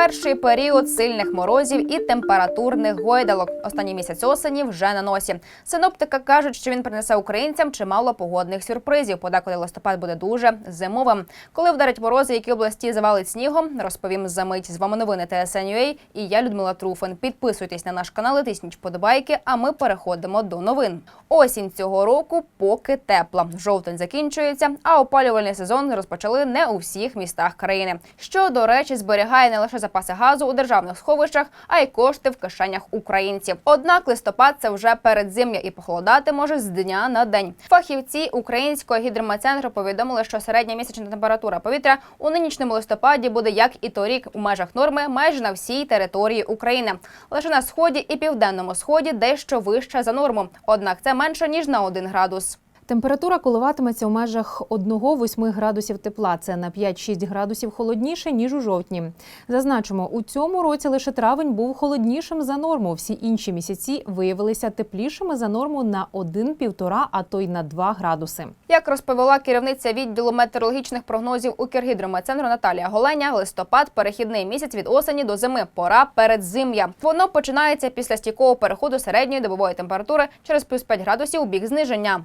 Перший період сильних морозів і температурних гойдалок. Останній місяць осені вже на носі. Синоптика кажуть, що він принесе українцям чимало погодних сюрпризів. Подекуди листопад буде дуже зимовим. Коли вдарять морози, які області завалить снігом, розповім за мить. З вами новини ТСНЮА і я Людмила Труфин. Підписуйтесь на наш канал, і тисніть вподобайки. А ми переходимо до новин. Осінь цього року поки тепла. Жовтень закінчується, а опалювальний сезон розпочали не у всіх містах країни. Що до речі, зберігає не лише запаси газу у державних сховищах, а й кошти в кишенях українців. Однак листопад це вже передзим'я і похолодати може з дня на день. Фахівці українського гідрометцентру повідомили, що середня місячна температура повітря у нинішньому листопаді буде як і торік у межах норми майже на всій території України. Лише на сході і південному сході дещо вища за норму. Однак це менше ніж на 1 градус. Температура коливатиметься у межах 1-8 градусів тепла. Це на 5-6 градусів холодніше, ніж у жовтні. Зазначимо, у цьому році лише травень був холоднішим за норму. Всі інші місяці виявилися теплішими за норму на 1-1,5, а то й на 2 градуси. Як розповіла керівниця відділу метеорологічних прогнозів Укргідрометцентру Наталія Голеня, листопад перехідний місяць від осені до зими. Пора передзим'я. Воно починається після стійкого переходу середньої добової температури через плюс 5 градусів у бік зниження.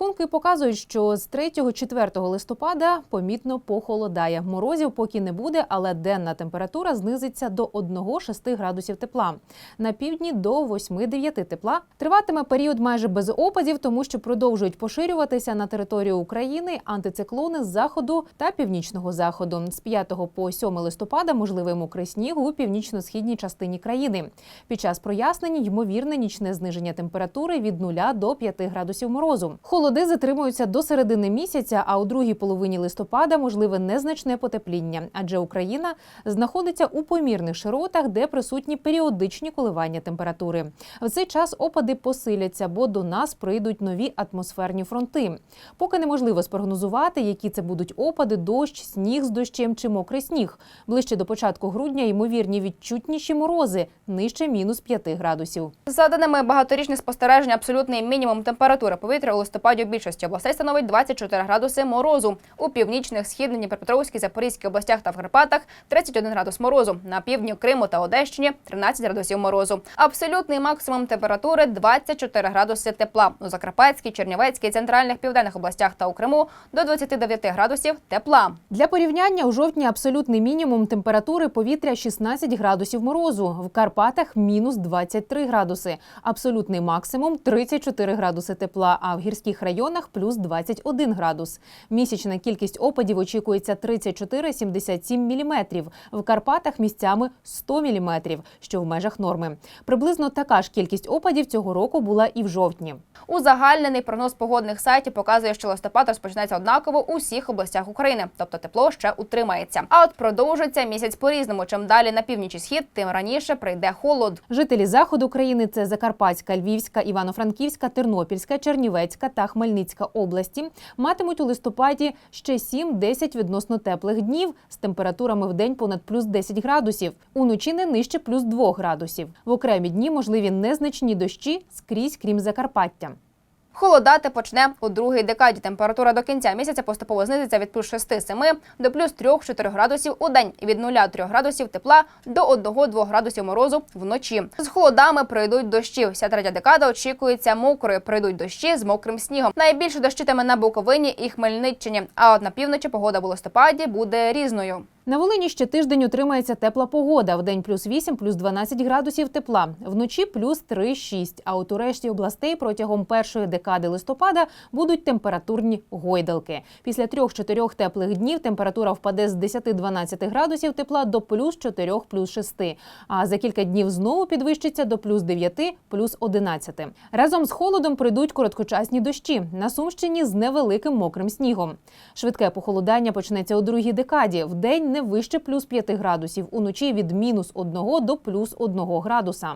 Розрахунки показують, що з 3-4 листопада помітно похолодає. Морозів поки не буде, але денна температура знизиться до 1-6 градусів тепла. На півдні до 8-9 тепла. Триватиме період майже без опадів, тому що продовжують поширюватися на територію України антициклони з заходу та північного заходу. З 5 по 7 листопада можливий мокрий сніг у північно-східній частині країни. Під час прояснень ймовірне нічне зниження температури від 0 до 5 градусів морозу. Холоди затримуються до середини місяця, а у другій половині листопада можливе незначне потепління, адже Україна знаходиться у помірних широтах, де присутні періодичні коливання температури. В цей час опади посиляться, бо до нас прийдуть нові атмосферні фронти. Поки неможливо спрогнозувати, які це будуть опади, дощ, сніг з дощем чи мокрий сніг. Ближче до початку грудня ймовірні відчутніші морози нижче мінус 5 градусів. За даними багаторічних спостережень, абсолютний мінімум температури повітря у листопаді у більшості областей становить 24 градуси морозу. У північних, східній, Дніпропетровській, Запорізькій областях та в Карпатах 31 градус морозу. На півдні Криму та Одещині 13 градусів морозу. Абсолютний максимум температури 24 градуси тепла. У Закарпатській, Чернівецькій, центральних південних областях та у Криму до 29 градусів тепла. Для порівняння у жовтні абсолютний мінімум температури повітря 16 градусів морозу. В Карпатах мінус 23 градуси. Абсолютний максимум 34 градуси тепла. А в гірських районах плюс 21 градус. Місячна кількість опадів очікується 34-77 міліметрів. В Карпатах місцями 100 міліметрів, що в межах норми. Приблизно така ж кількість опадів цього року була і в жовтні. Узагальнений прогноз погодних сайтів показує, що листопад розпочнеться однаково у всіх областях України, тобто тепло ще утримається. А от продовжиться місяць по-різному. Чим далі на північ і схід, тим раніше прийде холод. Жителі заходу країни це Закарпатська, Львівська, Івано-Франківська, Тернопільська, Чернівецька та Хмельницька області матимуть у листопаді ще 7-10 відносно теплих днів з температурами в день понад плюс 10 градусів. Уночі не нижче плюс 2 градусів. В окремі дні можливі незначні дощі скрізь, крім Закарпаття. Холодати почне у другій декаді. Температура до кінця місяця поступово знизиться від плюс 6-7 до плюс 3-4 градусів у день і від 0-3 градусів тепла до 1-2 градусів морозу вночі. З холодами пройдуть дощі. Вся третя декада очікується мокрою. Пройдуть дощі з мокрим снігом. Найбільше дощитиме на Буковині і Хмельниччині. А от на півночі погода в листопаді буде різною. На Волині ще тиждень утримається тепла погода. Вдень плюс 8, плюс 12 градусів тепла. Вночі плюс 3-6. А от у решті областей протягом першої декади листопада будуть температурні гойдалки. Після 3-4 теплих днів температура впаде з 10-12 градусів тепла до плюс 4, плюс 6. А за кілька днів знову підвищиться до плюс 9, плюс 11. Разом з холодом прийдуть короткочасні дощі. На Сумщині з невеликим мокрим снігом. Швидке похолодання почнеться у другій декаді. Вдень не вище плюс 5 градусів, уночі від мінус 1 до плюс 1 градуса.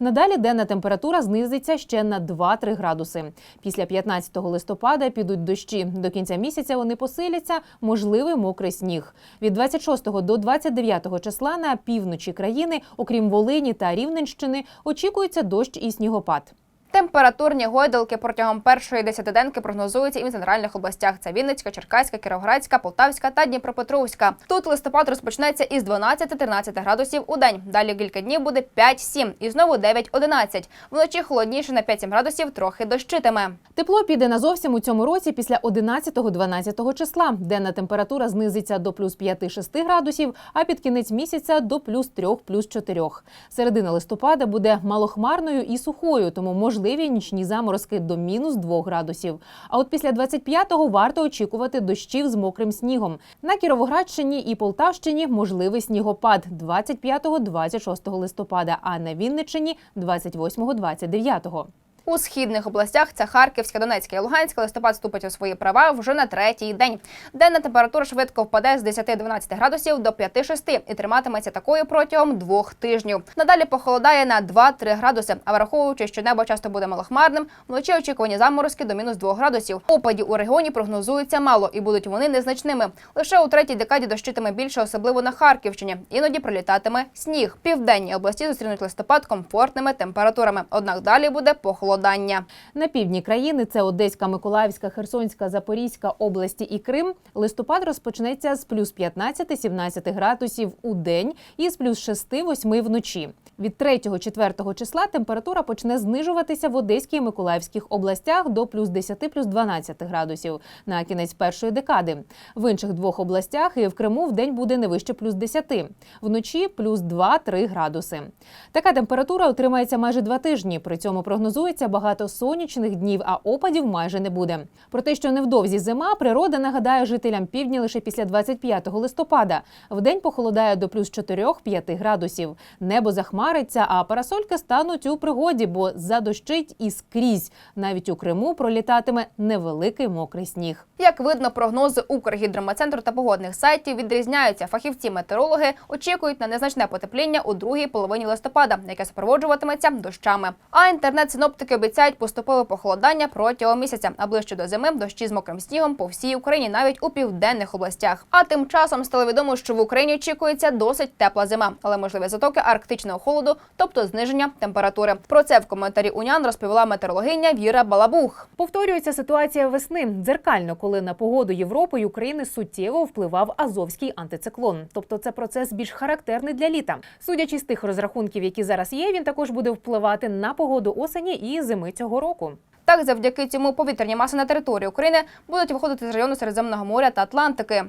Надалі денна температура знизиться ще на 2-3 градуси. Після 15 листопада підуть дощі. До кінця місяця вони посиляться, можливий мокрий сніг. Від 26 до 29 числа на півночі країни, окрім Волині та Рівненщини, очікується дощ і снігопад. Температурні гойдалки протягом першої десятиденки прогнозуються і в центральних областях. Це Вінницька, Черкаська, Кіровоградська, Полтавська та Дніпропетровська. Тут листопад розпочнеться із 12-13 градусів у день. Далі кілька днів буде 5-7 і знову 9-11. Вночі холодніше на 5-7 градусів, трохи дощитиме. Тепло піде назовсім у цьому році після 11-12 числа. Денна температура знизиться до плюс 5-6 градусів, а під кінець місяця до плюс 3, плюс 4. Середина листопада буде малохмарною і сухою, тому можливі нічні заморозки до мінус 2 градусів. А от після 25-го варто очікувати дощів з мокрим снігом. На Кіровоградщині і Полтавщині можливий снігопад 25-26 листопада, а на Вінниччині 28-29. У східних областях це Харківська, Донецька і Луганська. Листопад вступить у свої права вже на третій день. Денна температура швидко впаде з 10-12 градусів до 5-6 і триматиметься такою протягом двох тижнів. Надалі похолодає на 2-3 градуси. А враховуючи, що небо часто буде малохмарним, вночі очікувані заморозки до мінус 2 градусів. Опадів у регіоні прогнозується мало і будуть вони незначними. Лише у третій декаді дощитиме більше, особливо на Харківщині. Іноді пролітатиме сніг. Південні області зустрінуть листопад комфортними температурами. Однак далі буде похолодання. На півдні країни це Одеська, Миколаївська, Херсонська, Запорізька області і Крим. Листопад розпочнеться з плюс 15-17 градусів у день і з плюс 6-8 вночі. Від 3-4 числа температура почне знижуватися в Одеській і Миколаївських областях до плюс 10 плюс 12 градусів на кінець першої декади. В інших двох областях і в Криму в день буде не вище плюс 10. Вночі плюс 2-3 градуси. Така температура утримається майже два тижні. При цьому прогнозується багато сонячних днів, а опадів майже не буде. Про те, що невдовзі зима, природа нагадає жителям півдня лише після 25 листопада. Вдень похолодає до плюс 4-5 градусів. Небо захмариться, а парасольки стануть у пригоді, бо задощить і скрізь. Навіть у Криму пролітатиме невеликий мокрий сніг. Як видно, прогнози Укргідрометцентру та погодних сайтів відрізняються. Фахівці-метеорологи очікують на незначне потепління у другій половині листопада, яке супроводжуватиметься дощами. А інтернет-синоптики обіцяють поступове похолодання протягом місяця, а ближче до зими дощі з мокрим снігом по всій Україні, навіть у південних областях. А тим часом стало відомо, що в Україні очікується досить тепла зима, але можливі затоки арктичного холоду, тобто зниження температури. Про це в коментарі УНЯН розповіла метеорологиня Віра Балабух. Повторюється ситуація весни дзеркально, коли на погоду Європи і України суттєво впливав азовський антициклон. Тобто, це процес більш характерний для літа. Судячи з тих розрахунків, які зараз є, він також буде впливати на погоду осені і зими цього року. Так, завдяки цьому повітряні маси на території України будуть виходити з району Середземного моря та Атлантики.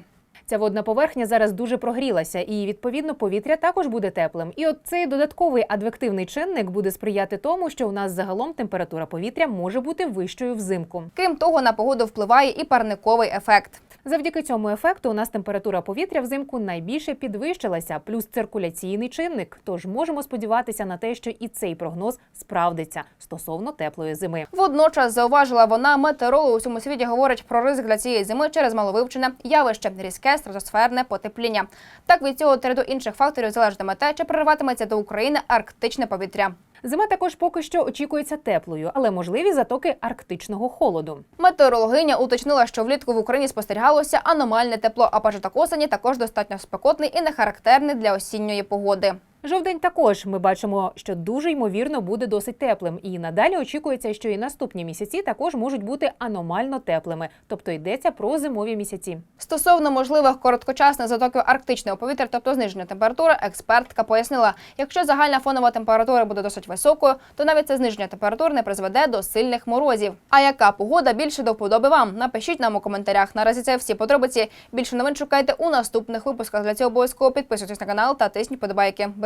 Ця водна поверхня зараз дуже прогрілася, і відповідно повітря також буде теплим. І от цей додатковий адвективний чинник буде сприяти тому, що у нас загалом температура повітря може бути вищою взимку. Крім того, на погоду впливає і парниковий ефект. Завдяки цьому ефекту у нас температура повітря взимку найбільше підвищилася, плюс циркуляційний чинник. Тож можемо сподіватися на те, що і цей прогноз справдиться стосовно теплої зими. Водночас зауважила вона, метеорологи у всьому світі говорять про ризик для цієї зими через маловивчене явище різке стратосферне потепління. Так від цього та ряду інших факторів залежатиме те, чи прориватиметься до України арктичне повітря. Зима також поки що очікується теплою, але можливі затоки арктичного холоду. Метеорологиня уточнила, що влітку в Україні спостерігалося аномальне тепло, а початок осені також достатньо спекотний і не характерний для осінньої погоди. Жовдень також ми бачимо, що дуже ймовірно буде досить теплим, і надалі очікується, що і наступні місяці також можуть бути аномально теплими, тобто йдеться про зимові місяці. Стосовно можливих короткочасних затоків арктичного повітря, тобто зниження температури, експертка пояснила, якщо загальна фонова температура буде досить високою, то навіть це зниження температур не призведе до сильних морозів. А яка погода більше до вподоби вам? Напишіть нам у коментарях. Наразі це всі подробиці. Більше новин шукайте у наступних випусках. Для цього обов'язково підписуйтесь на канал та тисніть подобайки.